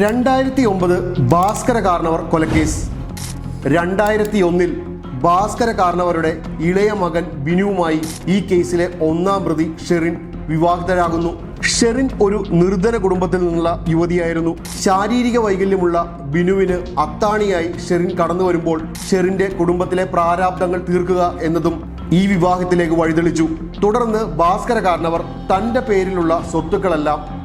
രണ്ടായിരത്തി ഒമ്പത് ഭാസ്കര കാർണവർ കൊലക്കേസ്. രണ്ടായിരത്തി ഒന്നിൽ ഭാസ്കര കാർണവരുടെ ഇളയ മകൻ ബിനുവുമായി ഈ കേസിലെ ഒന്നാം പ്രതി ഷെറിൻ വിവാഹിതരാകുന്നു. ഷെറിൻ ഒരു നിർധന കുടുംബത്തിൽ നിന്നുള്ള യുവതിയായിരുന്നു. ശാരീരിക വൈകല്യമുള്ള ബിനുവിന് അത്താണിയായി ഷെറിൻ കടന്നു വരുമ്പോൾ ഷെറിന്റെ കുടുംബത്തിലെ പ്രാരാബ്ദങ്ങൾ തീർക്കുക എന്നതും ഈ വിവാഹത്തിലേക്ക് വഴിതെളിച്ചു. തുടർന്ന് ഭാസ്കര കാരണവർ തന്റെ പേരിലുള്ള സ്വത്തുക്കളെല്ലാം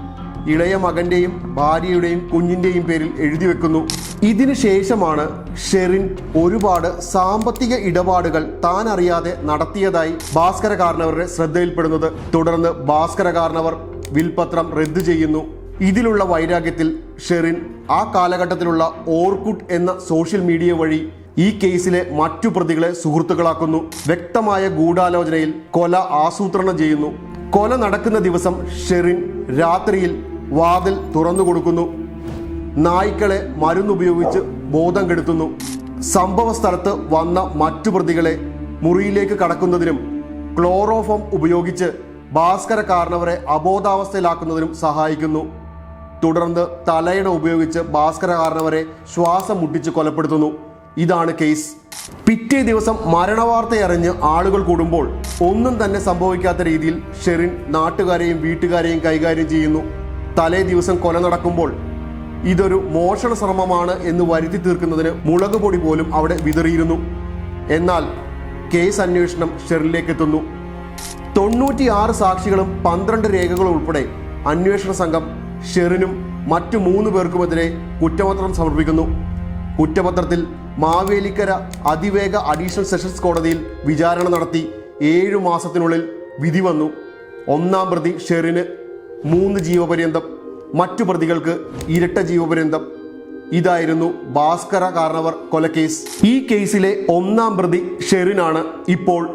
ഇളയ മകന്റെയും ഭാര്യയുടെയും കുഞ്ഞിന്റെയും പേരിൽ എഴുതി വെക്കുന്നു. ഇതിനു ശേഷമാണ് ഷെറിൻ ഒരുപാട് സാമ്പത്തിക ഇടപാടുകൾ താൻ അറിയാതെ നടത്തിയതായി ഭാസ്കര കാർണവരുടെ ശ്രദ്ധയിൽപ്പെടുന്നത്. തുടർന്ന് ഭാസ്കര കാർണവർ വിൽപത്രം റദ്ദു ചെയ്യുന്നു. ഇതിലുള്ള വൈരാഗ്യത്തിൽ ഷെറിൻ ആ കാലഘട്ടത്തിലുള്ള ഓർക്കുട്ട് എന്ന സോഷ്യൽ മീഡിയ വഴി ഈ കേസിലെ മറ്റു പ്രതികളെ സുഹൃത്തുക്കളാക്കുന്നു. വ്യക്തമായ ഗൂഢാലോചനയിൽ കൊല ആസൂത്രണം ചെയ്യുന്നു. കൊല നടക്കുന്ന ദിവസം ഷെറിൻ രാത്രിയിൽ വാതിൽ തുറന്നു കൊടുക്കുന്നു. നായ്ക്കളെ മരുന്നുപയോഗിച്ച് ബോധം കെടുത്തുന്നു. സംഭവ സ്ഥലത്ത് വന്ന മറ്റു പ്രതികളെ മുറിയിലേക്ക് കടക്കുന്നതിനും ക്ലോറോഫോം ഉപയോഗിച്ച് ഭാസ്കര കാരണവരെ അബോധാവസ്ഥയിലാക്കുന്നതിനും സഹായിക്കുന്നു. തുടർന്ന് തലയിട ഉപയോഗിച്ച് ഭാസ്കര കാരണവരെ ശ്വാസം മുട്ടിച്ച് കൊലപ്പെടുത്തുന്നു. ഇതാണ് കേസ്. പിറ്റേ ദിവസം മരണവാർത്തയറിഞ്ഞ് ആളുകൾ കൂടുമ്പോൾ ഒന്നും തന്നെ സംഭവിക്കാത്ത രീതിയിൽ ഷെറിൻ നാട്ടുകാരെയും വീട്ടുകാരെയും കൈകാര്യം ചെയ്യുന്നു. തലേ ദിവസം കൊല നടക്കുമ്പോൾ ഇതൊരു മോഷണ ശ്രമമാണ് എന്ന് വരുത്തി തീർക്കുന്നതിന് മുളക് പൊടി പോലും അവിടെ വിതറിയിരുന്നു. എന്നാൽ കേസ് അന്വേഷണം ഷെറിലേക്ക് എത്തുന്നു തൊണ്ണൂറ്റിയാറ് സാക്ഷികളും പന്ത്രണ്ട് രേഖകളും ഉൾപ്പെടെ അന്വേഷണ സംഘം ഷെറിനും മറ്റു മൂന്ന് പേർക്കുമെതിരെ കുറ്റപത്രം സമർപ്പിക്കുന്നു. കുറ്റപത്രത്തിൽ മാവേലിക്കര അതിവേഗ അഡീഷണൽ സെഷൻസ് കോടതിയിൽ വിചാരണ നടത്തി. ഏഴു മാസത്തിനുള്ളിൽ വിധി വന്നു. ഒന്നാം പ്രതി ഷെറിന് മൂന്ന് ജീവപര്യന്തം മറ്റു പ്രതികൾക്ക് ഇരട്ട ജീവപര്യന്തം. ഇതായിരുന്നു ഭാസ്കര കാരണവർ കൊലക്കേസ്. ഈ കേസിലെ ഒന്നാം പ്രതി ഷെറിനാണ് ഇപ്പോൾ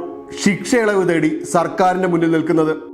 ശിക്ഷ ഇളവ് തേടി സർക്കാരിന്റെ മുന്നിൽ നിൽക്കുന്നത്.